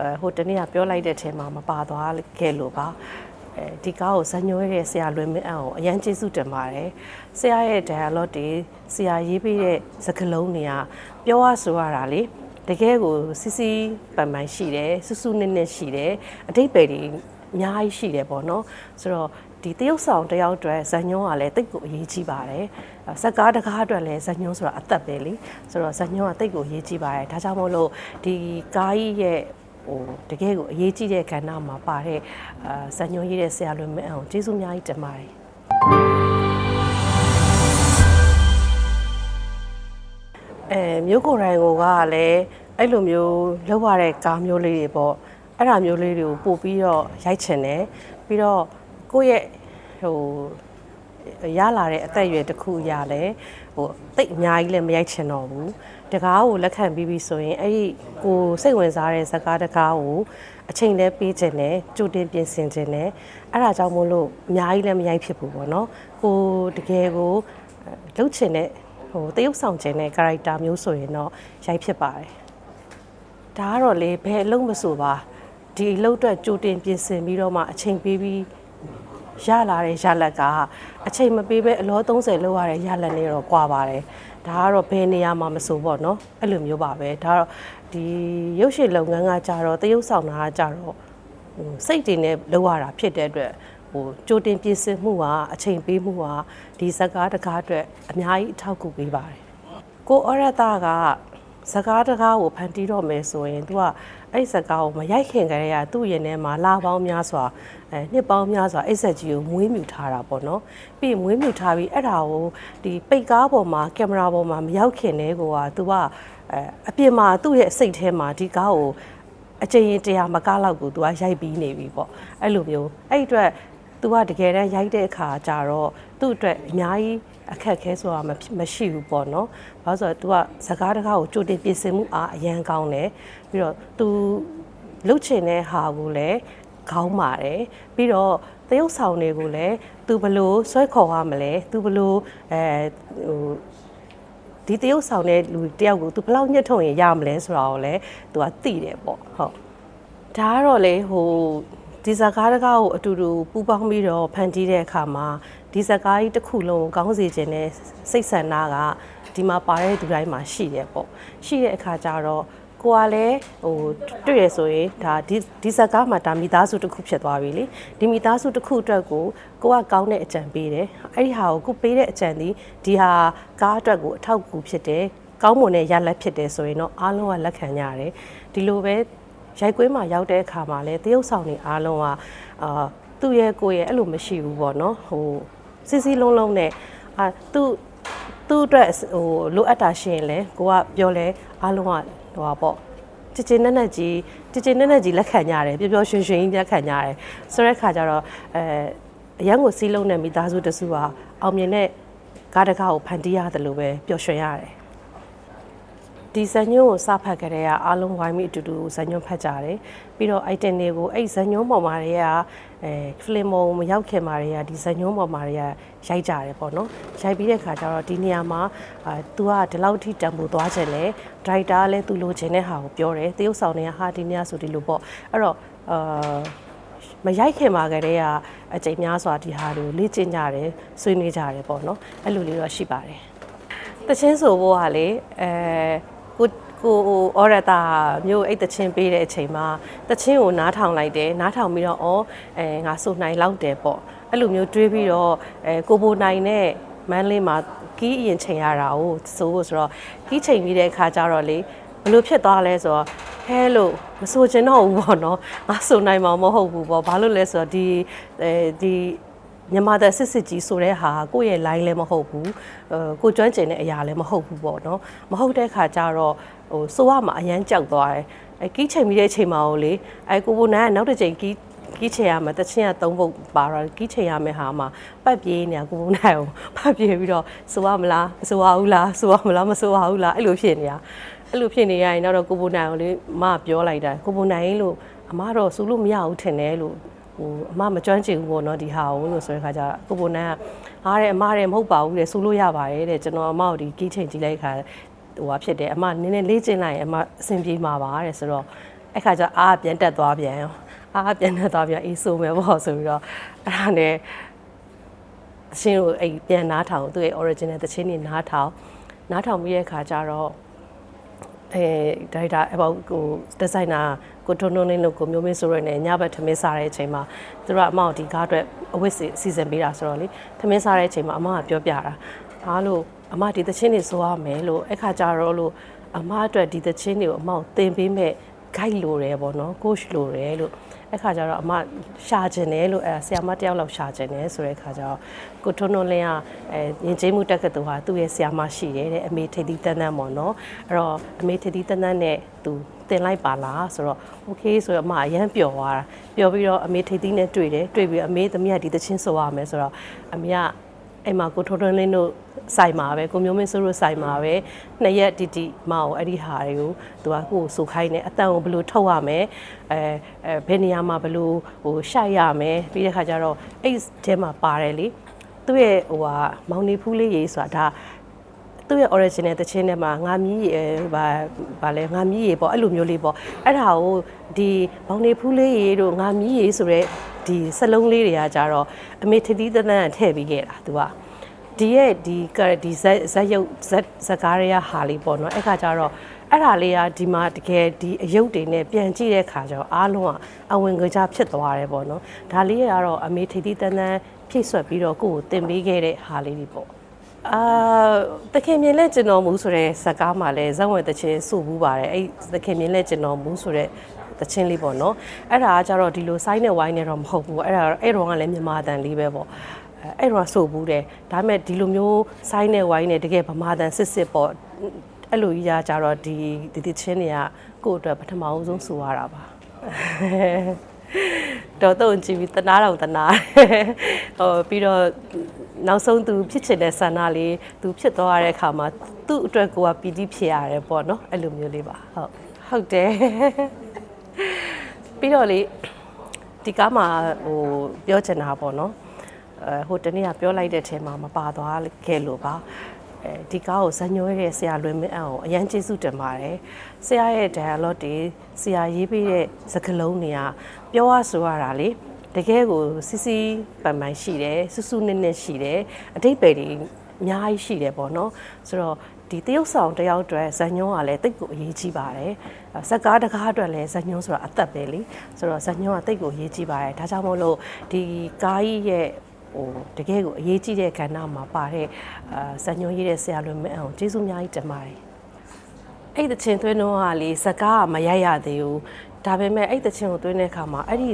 အဲဟိုတနေ့ကပြောလိုက်တဲ့အချိန်မှာမပါသွားခဲ့လို့ပါအဲဒီကားကိုဇညွှဲတဲ့ဆရာလွင်မင်းအောင်ကိုအရန်ကျေးဇူးတင်ပါတယ်ဆရာရဲ့ dialogue တွေဆရာရေးပေးတဲ့စကားလုံးတွေကပြောရဆိုရတာလေတကယ်ကိုစစ်စစ်ပန်ပန်ရှိတယ်ဆူဆူနစ်နစ်ရှိတယ်အတိတ်ပဲတွေအများကြီးရှိတယ်ပေါ့နော်ဆိုတော့ဒီတရုတ်ဆောင်တယောက်အတွက်ဇညွန်းကလည်းတိတ်ကိုအရေးကြီးပါတယ်ဇက်ကားတကားအတွက်လည်းဇညွန်းဆိုတာအသက်ပဲလေဆိုတော့ဇညွန်းကတိတ်ကိုအရေးကြီးပါတယ်ဒါကြောင့်မို့လို့ဒီကားကြီးရဲ့ ဟိုတကယ်ကိုအရေးကြီးတဲ့ကဏ္ဍမှာပါတဲ့အာဇညွန်းရေးတဲ့ဆရာလွင်မင်းအောင်ကျေးဇူးအများကြီးတင်ပါတယ်အဲမျိုးကိုယ်တိုင်ကိုကလည်းအဲ့လိုမျိုးလောက်ရတဲ့ကားမျိုးလေးတွေပေါ့အဲ့ဒါမျိုးလေးတွေကိုပို့ပြီးတော့ရိုက်ချင်တယ်ပြီးတော့ကိုယ့်ရဲ့ဟို ရလာတဲ့အသက်အရွယ်တစ်ခုအရာလဲဟိုတိတ်အများကြီးလည်းမရိုက်ချင်တော့ဘူးတကားကိုလက်ခံပြီးပြီဆိုရင်အဲ့ဒီကိုစိတ်ဝင်စားတဲ့ဇာတ်ကားတကားကိုအချိန်လဲပေးခြင်းနဲ့ကြိုတင်ပြင်ဆင်ခြင်းနဲ့အဲ့ဒါကြောင့်မို့လို့အများကြီးလည်းမရိုက်ဖြစ်ဘူးပေါ့နော်ကိုတကယ်ကိုလှုပ်ချင်တဲ့ဟိုတရုပ်ဆောင်ခြင်းတဲ့ character မျိုးဆိုရင်တော့ရိုက်ဖြစ်ပါတယ်ဒါကတော့လေဘယ်အလုံးမဆိုပါဒီအလုပ်အတွက်ကြိုတင်ပြင်ဆင်ပြီးတော့မှအချိန်ပေးပြီး ရလာတဲ့ရလက်ကအချိန်မပေးဘဲအလော30လောက်ရတဲ့ရလက်နဲ့တော့ကွာပါတယ်ဒါကတော့ဘယ်နေရာမှာမဆိုပေါ့နော်အဲ့လိုမျိုးပါပဲဒါတော့ဒီရုပ်ရှင်လုပ်ငန်းကကြတော့တရုပ်ဆောင်တာကကြတော့ဟိုစိတ်တွေနဲ့လောက်ရတာဖြစ်တဲ့အတွက်ဟိုကြိုတင်ပြင်ဆင်မှုကအချိန်ပေးမှုကဒီဇက်ကားတကားအတွက်အများကြီးအထောက်အကူပေးပါတယ်ကိုဩရတာက စကားတကားကိုဖန်တီးတော့မယ်ဆိုရင် तू ကအဲ့စကားကိုမရိုက်ခင်ကလေးကသူ့ရင်ထဲမှာလာပေါင်းများစွာအဲနှစ်ပေါင်းများစွာအိတ်ဆက်ကြီးကိုမွေးမြူထားတာပေါ့နော်ပြီးရင်မွေးမြူထားပြီးအဲ့ဒါကိုဒီပိတ်ကားပေါ်မှာကင်မရာပေါ်မှာမရောက်ခင်တည်းကိုက तू ကအဲအပြင်မှာသူ့ရဲ့စိတ်ထဲမှာဒီကားကိုအချိန်ရင်တရားမကားလောက်ကို तू ကရိုက်ပြီးနေပြီပေါ့အဲ့လိုမျိုးအဲ့ဒီအတွက် तू ကတကယ်တမ်းရိုက်တဲ့အခါကျတော့သူ့အတွက်အများကြီး အခက်အခဲဆိုတာမဖြစ်မရှိဘူးပေါ့နော်။ဘာလို့ဆိုတော့ तू ကစကားတကားကိုကြိုတင်ပြင်ဆင်မှုအားအရန်ကောင်းတယ်။ပြီးတော့ तू လှုပ်ချင်တဲ့ဟာကိုလည်းခေါင်းပါတယ်။ပြီးတော့တရုပ်ဆောင်တွေကိုလည်း तू ဘလို့ဆွဲခေါ်ရမလဲ။ तू ဘလို့အဲဟို ဒီတရုပ်ဆောင်တဲ့လူတယောက်ကို तू ဘယ်လောက်ညှစ်ထုတ်ရင်ရမလဲဆိုတာကိုလည်း तू ကသိတယ်ပေါ့ဟုတ်ဒါကတော့လေဟို ဒီဇာကားတကားကိုအတူတူပူပေါင်းပြီးတော့ဖန်တီးတဲ့အခါမှာဒီဇာကားကြီးတစ်ခုလုံးကိုကောင်းစေခြင်းနဲ့စိတ်ဆန္ဒကဒီမှာပါတဲ့သူတိုင်းမှာရှိတယ်ပေါ့ရှိတဲ့အခါကျတော့ကိုကလည်းဟိုတွေ့ရဆိုရင်ဒါဒီဒီဇာကားမှာဒါမိသားစုတစ်ခုဖြစ်သွားပြီလေဒီမိသားစုတစ်ခုအတွက်ကိုကိုကကောင်းတဲ့အကြံပေးတယ်အဲ့ဒီဟာကိုကိုပေးတဲ့အကြံဒီဒီဟာကားအတွက်ကိုအထောက်အကူဖြစ်တယ်ကောင်းမွန်တဲ့ရလဒ်ဖြစ်တယ်ဆိုရင်တော့အားလုံးကလက်ခံကြရတယ်ဒီလိုပဲ ရိုက်ကွင်းမှာရောက်တဲ့အခါမှာလည်းတရုပ်ဆောင်တွေအားလုံးကအာသူ့ရဲ့ကိုယ့်ရဲ့အဲ့လိုမရှိဘူးပေါ့နော်ဟိုစစ်စစ်လုံးလုံးနဲ့အာသူ့သူ့အတွက်ဟိုလိုအပ်တာရှိရင်လည်းကိုကပြောလဲအားလုံးကဟိုပါပေါ့ချစ်ချင်းနဲ့နဲ့ကြီးချစ်ချင်းနဲ့နဲ့ကြီးလက်ခံကြရတယ်ပျော်ပျော်ရွှင်ရွှင်ကြီးလက်ခံကြရတယ်ဆိုတဲ့အခါကျတော့အဲအရန်ကိုစီးလုံးနဲ့မိသားစုတစုဟာအောင်မြင်တဲ့ကားတကားကိုဖန်တီးရတယ်လို့ပဲပျော်ရွှင်ရတယ် ဒီဇညွန်းကိုစဖတ်ကြတဲ့ကအားလုံးဝိုင်းပြီးအတူတူဇညွန်းဖတ်ကြတယ်ပြီးတော့ item တွေကိုအဲ့ဇညွန်းပေါ်မှာတွေကအဲ film ပေါ်မရောက်ခင်မှာတွေကဒီဇညွန်းပေါ်မှာတွေကရိုက်ကြတယ်ပေါ့နော်ရိုက်ပြီးတဲ့ခါကျတော့ဒီနေရာမှာအာ तू ကဒီလောက်ထိတံပိုးသွားခြင်းလဲ driver ကလည်း तू လိုချင်တဲ့ဟာကိုပြောတယ်တရုပ်ဆောင်တွေကဟာဒီနေရာဆိုဒီလိုပေါ့အဲ့တော့အာမရိုက်ခင်မှာကတည်းကအချိန်များစွာဒီဟာတွေကိုလေ့ကျင့်ကြတယ်ဆွေးနွေးကြတယ်ပေါ့နော်အဲ့လိုလေးတော့ရှိပါတယ်တချင်းဆိုဖို့ကလေအဲ ကိုကိုဩရတာမျိုးအဲ့တချင်းပေးတဲ့အချိန်မှာတချင်းကိုနားထောင်လိုက်တယ်နားထောင်ပြီးတော့ဩအဲငါဆိုနိုင်လောက်တယ်ပေါ့အဲ့လိုမျိုးတွေးပြီးတော့အဲကိုဘိုနိုင်နဲ့မန်းလေးမှာကီးအရင်ချိန်ရတာကိုဆိုဖို့ဆိုတော့ကီးချိန်ပြီးတဲ့အခါကျတော့လေဘယ်လိုဖြစ်သွားလဲဆိုတော့ဟဲလို့မဆိုချင်တော့ဘူးပေါ့နော်ငါဆိုနိုင်မှာမဟုတ်ဘူးပေါ့ဘာလို့လဲဆိုတော့ဒီအဲဒီ မြန်မာတဲ့စစ်စစ်ကြီးဆိုတဲ့ဟာကိုယ့်ရဲ့ line လည်းမဟုတ်ဘူးအဲကိုကျွမ်းကျင်တဲ့အရာလည်းမဟုတ်ဘူးပေါ့နော်မဟုတ်တဲ့ခါကျတော့ဟိုဆိုရမှာအရန်ကြောက်သွားတယ်အဲကီးချိန်ပြီးတဲ့အချိန်မှာကိုလေအဲကိုဘိုနိုင်ကနောက်တစ်ချိန်ကီးကီးချိန်ရမှာတချင်းကသုံးပုတ်ပါတော့ကီးချိန်ရမယ့်ဟာမှာပတ်ပြေးနေတာကိုဘိုနိုင်ကိုပတ်ပြေးပြီးတော့ဆိုရမလားမဆိုရဘူးလားဆိုရမလားမဆိုရဘူးလားအဲ့လိုဖြစ်နေတာအဲ့လိုဖြစ်နေရရင်နောက်တော့ကိုဘိုနိုင်ကိုလေမကပြောလိုက်တာကိုဘိုနိုင်လို့အမတော့စူလို့မရဘူးထင်တယ်လို့ ဟိုအမမကျွမ်းကျင်ဘူးပေါ့နော်ဒီဟာကိုလို့ဆိုတဲ့ခါကျတော့ကိုပိုနန်းကအားတယ်အမတယ်မဟုတ်ပါဘူးတဲ့ဆိုလို့ရပါတယ်တဲ့ကျွန်တော်အမကိုဒီကီးချိန်ကြည့်လိုက်ခါဟိုဟာဖြစ်တယ်အမနည်းနည်းလေးကျင်လိုက်ရင်အမအဆင်ပြေမှာပါတဲ့ဆိုတော့အဲ့ခါကျအားပြန်တက်သွားပြန်ရောအားပြန်တက်သွားပြန်အေးဆိုမယ်ပေါ့ဆိုပြီးတော့အဲ့ဒါနဲ့တချင်းကိုအဲ့ပြန်နားထောင်သူ့ရဲ့ original တချင်းနေနားထောင်နားထောင်ပြီးတဲ့ခါကျတော့အဲဒါရိုက်တာအပေါ့ကိုဒီဇိုင်နာ ကိုထွန်းထွန်းလင်းလို့ကိုမျိုးမင်းဆိုရနေညဘက်ထမင်းစားတဲ့အချိန်မှာသူတို့ကအမောက်ဒီကားအတွက်အဝတ်စီစီစဉ်ပေးတာဆိုတော့လေထမင်းစားတဲ့အချိန်မှာအမကပြောပြတာအားလို့အမဒီသချင်းတွေဆိုရမယ်လို့အခါကြတော့လို့အမအတွက်ဒီသချင်းတွေကိုအမောက်သင်ပေးမဲ့ guide လိုတယ်ပေါ့နော် coach လိုတယ်လို့ အခါကျတော့အမရှာခြင်းတယ်လို့အဲဆရာမတယောက်လောက်ရှာခြင်းတယ်ဆိုတဲ့အခါကျတော့ကိုထွန်းထွန်းလင်းကအဲရင်ကျေးမှုတက္ကသိုလ်ဟာသူ့ရဲ့ဆရာမရှိတယ်တဲ့အမေထိပ်သီးတန်းတန်းပေါ့နော်အဲ့တော့အမေထိပ်သီးတန်းတန်းနဲ့သူတင်လိုက်ပါလားဆိုတော့ okay ဆိုတော့အမအရန်ပျော်သွားတာပျော်ပြီးတော့အမေထိပ်သီးနဲ့တွေ့တယ်တွေ့ပြီးအမေသမီးကဒီသချင်းဆိုရမယ်ဆိုတော့အမေက အဲ့မှာကိုထိုးထွန်းလင်းတို့စိုက်မှာပဲကိုမျိုးမင်းစိုးတို့စိုက်မှာပဲနှစ်ရက်တီတီမအောင်အဲ့ဒီဟာတွေကိုသူကကိုယ်ဆိုခိုင်းနေအတန်ကိုဘယ်လိုထုတ်ရမလဲအဲအဲဘယ်နေရာမှာဘယ်လိုဟိုရှိုက်ရမယ်ပြီးတဲ့ခါကျတော့အဲ့ထဲမှာပါတယ်လေသူ့ရဲ့ဟိုဟာမောင်နေဖူးလေးရေးဆိုတာဒါသူ့ရဲ့ original တခြင်းထဲမှာငါမြည်ရေဗာဗာလဲငါမြည်ရေပေါ့အဲ့လိုမျိုးလေးပေါ့အဲ့ဒါကိုဒီဘောင်နေဖူးလေးရေတို့ငါမြည်ရေဆိုရဲ ဒီစလုံးလေးတွေကကြတော့အမေထတီးတန်းတန်းထည့်ပြီးခဲ့တာသူကဒီရဲ့ဒီကဒီဇက်ဇက်ရုပ်ဇက်ဇက်ကားတွေကဟာလေးပေါ့နော်အဲ့ခါကျတော့အဲ့ဒါလေးကဒီမှာတကယ်ဒီအယုတ်တွေနဲ့ပြန်ကြည့်တဲ့ခါကျတော့အားလုံးကအဝင်ကြဖြစ်သွားတယ်ပေါ့နော်ဒါလေးကတော့အမေထတီးတန်းတန်းဖြည့်ဆွက်ပြီးတော့ကိုယ့်ကိုတင်ပေးခဲ့တဲ့ဟာလေးတွေပေါ့အာတခင်မြင်လက်ကျွန်တော်မူဆိုတဲ့ဇာတ်ကားမှာလည်းဇက်ဝင်တချင်းစုဘူးပါတယ်အဲ့တခင်မြင်လက်ကျွန်တော်မူဆိုတဲ့ တချင်းလေးပေါ့နော်အဲ့ဒါကကြတော့ဒီလိုဆိုင်းနဲ့ဝိုင်းနဲ့တော့မဟုတ်ဘူးအဲ့ဒါအဲ့တော့ကလည်းမြန်မာတန်လေးပဲပေါ့အဲ့တော့ဆိုဘူးတယ်ဒါပေမဲ့ဒီလိုမျိုးဆိုင်းနဲ့ဝိုင်းနဲ့တကယ်ဗမာတန်စစ်စစ်ပေါ့အဲ့လိုကြီးကြတော့ဒီဒီတချင်းတွေကကိုယ့်အတွက်ပထမအဆုံးဆိုရတာပါတော့တော့ကြည့်ပြီးတနာတော့တနာဟိုပြီးတော့နောက်ဆုံးသူဖြစ်ချင်တဲ့ဆန္ဒလေးသူဖြစ်သွားရတဲ့အခါမှာသူ့အတွက်ကိုကပီတိဖြစ်ရတယ်ပေါ့နော်အဲ့လိုမျိုးလေးပါဟုတ်ဟုတ်တယ် ပြီးတော့လေဒီကားမှာဟိုပြောချင်တာပေါ့နော်အဲဟိုတနေ့ကပြောလိုက်တဲ့အချိန်မှာမပါသွားခဲ့လို့ပါအဲဒီကားကိုဇညွှဲတဲ့ဆရာလွင်မင်းအောင်အရန်ကျေးဇူးတင်ပါတယ်ဆရာရဲ့ dialogue တွေဆရာရေးပေးတဲ့စကားလုံးတွေကပြောရဆိုရတာလေတကယ်ကိုစီစီပန်ပန်ရှိတယ်ဆူဆူနစ်နစ်ရှိတယ်အတိတ်ပဲတွေ အများကြီးရှိတယ်ပေါ့နော်ဆိုတော့ဒီတရုတ်ဆောင်တယောက်အတွက်ဇညွန်းကလည်းတိတ်ကိုအရေးကြီးပါတယ်ဇက်ကားတကားအတွက်လည်းဇညွန်းဆိုတာအသက်ပဲလေဆိုတော့ဇညွန်းကတိတ်ကိုအရေးကြီးပါတယ်ဒါကြောင့်မို့လို့ဒီကားကြီးရဲ့ဟိုတကယ်ကိုအရေးကြီးတဲ့ကဏ္ဍမှာပါတဲ့အာဇညွန်းရေးတဲ့ဆရာလွင်မင်းအောင်ကျေးဇူးအများကြီးတင်ပါတယ်အဲ့ဒီချင်းသွင်းတော့ကလေဇကားကမရိုက်ရသေးဘူးဒါပေမဲ့အဲ့ဒီချင်းကိုသွင်းတဲ့အခါမှာအဲ့ဒီ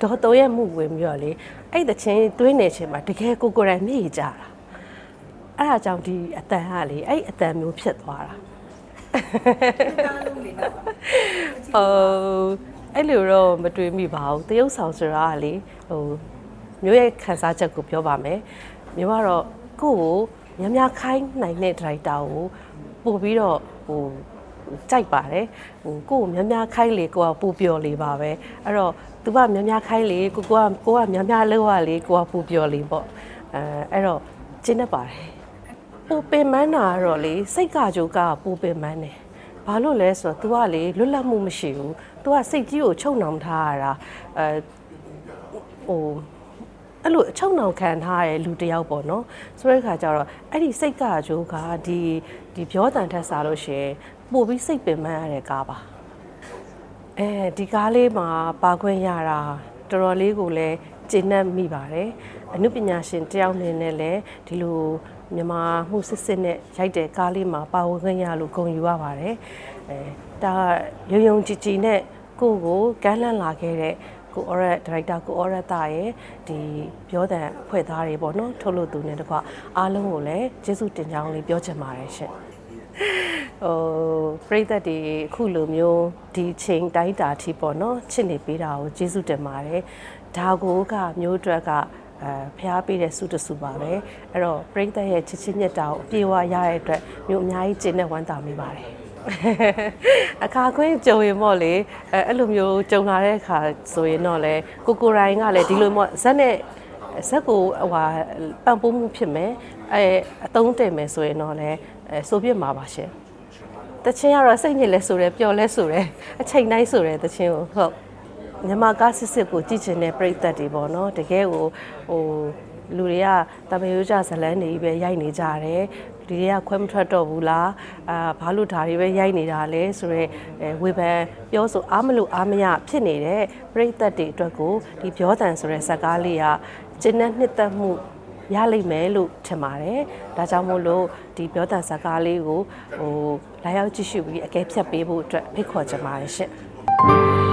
ဒေါ်တော်ရဲ့မှုဝင်ပြီးတော့လေအဲ့ဒီချင်းသွင်းနေချင်းမှာတကယ်ကိုကိုယ်တိုင်မျက်ရည်ကြတာ အဲ့ဒါကြောင့်ဒီအတန်ကလေအဲ့အတန်မျိုးဖြစ်သွားတာဟိုအဲ့လိုတော့မတွေးမိပါဘူးတရုပ်ဆောင်ဆိုတာကလေဟိုမျိုးရဲ့ခန်းစားချက်ကိုပြောပါမယ်မျိုးကတော့ကိုယ့်ကိုများများခိုင်းနိုင်တဲ့ဒရိုက်တာကိုပို့ပြီးတော့ဟိုကြိုက်ပါတယ်ဟိုကိုယ့်ကိုများများခိုင်းလေကိုကပူပျော်လေပါပဲအဲ့တော့သူကများများခိုင်းလေကိုကကိုကများများလောက်ရလေကိုကပူပျော်လေပေါ့အဲအဲ့တော့ကျင်းနေပါတယ် ပူပင်မန်းတာကတော့လေစိတ်ကကြိုးကပူပင်မန်းတယ်ဘာလို့လဲဆိုတော့ तू ကလေလွတ်လပ်မှုမရှိဘူး तू ကစိတ်ကြီးကိုချုပ်နှောင်ထားရတာအဲဟိုအဲ့လိုအချုံနှောင်ခံထားတဲ့လူတယောက်ပေါ့နော်ဆိုတဲ့ခါကျတော့အဲ့ဒီစိတ်ကကြိုးကဒီဒီပြောတန်ထက်စားလို့ရှိရင်ပို့ပြီးစိတ်ပင်ပန်းရတဲ့ကားပါအဲဒီကားလေးမှာပါခွင့်ရတာတော်တော်လေးကိုလည်းကျင့်နှံ့မိပါတယ်အနုပညာရှင်တယောက်အနေနဲ့လည်းဒီလို မြန်မာမှုစစ်စစ်နဲ့ရိုက်တဲ့ကားလေးမှာပါဝင်ခွင့်ရလို့ဂုဏ်ယူရပါတယ်အဲဒါရုံရုံကြည်ကြည်နဲ့ကိုယ့်ကိုကမ်းလှမ်းလာခဲ့တဲ့ကိုအော်ရက်ဒါရိုက်တာကိုအော်ရက်တာရဲ့ဒီပြောတဲ့ဖွဲ့သားတွေပေါ့နော်ထုတ်လို့သူနဲ့တကွအားလုံးကိုလည်းကျေးဇူးတင်ကြောင်းလေးပြောချင်ပါတယ်ရှင်ဟိုပြိသက်တွေအခုလိုမျိုးဒီချိန်တိုင်းတာထိပေါ့နော်ချစ်နေပေးတာကိုကျေးဇူးတင်ပါတယ်ဒါကိုကမျိုးအတွက်ကအဲ ဖျားပေးတဲ့ဆုတဆုပါပဲအဲ့တော့ပြိသက်ရဲ့ချစ်ချင်းမြတ်တာကိုအပြည့်အဝရတဲ့အတွက်မျိုးအများကြီးကျင့်နဲ့ဝမ်းသာမိပါတယ်အခါခွင့်ကြုံရင်ပေါ့လေအဲအဲ့လိုမျိုးကြုံလာတဲ့အခါဆိုရင်တော့လေကိုကိုရိုင်းကလည်းဒီလိုမျိုးဇက်နဲ့ဇက်ကိုဟိုဟာပံ့ပိုးမှုဖြစ်မယ်အဲအတုံးတင်မယ်ဆိုရင်တော့လေအဲဆိုပြစ်မှာပါရှင်တချင်းကတော့စိတ်ညစ်လဲဆိုတယ်ပျော်လဲဆိုတယ်အချိန်တိုင်းဆိုတယ်တချင်းကိုဟုတ် မြန်မာကားစစ်စစ်ကိုကြည့်ချင်တဲ့ပရိသတ်တွေပေါ့နော်တကယ်ကိုဟိုလူတွေကတမယိုးကြဇလန်းနေပဲရိုက်နေကြတယ်ဒီတွေကခွဲမထွက်တော့ဘူးလားအာဘာလို့ဒါတွေပဲရိုက်နေတာလဲဆိုတော့အဲဝေဖန်ပြောဆိုအားမလို့အားမရဖြစ်နေတဲ့ပရိသတ်တွေအတွက်ကိုဒီပြောတန်ဆိုတဲ့ဇာတ်ကားလေးကကျင်းတဲ့နှစ်သက်မှုရလိမ့်မယ်လို့ထင်ပါတယ်။ဒါကြောင့်မို့လို့ဒီပြောတန်ဇာတ်ကားလေးကိုဟိုလာရောက်ကြည့်ရှုပြီးအကဲဖြတ်ပေးဖို့အတွက်ဖိတ်ခေါ်ချင်ပါတယ်ရှင့်။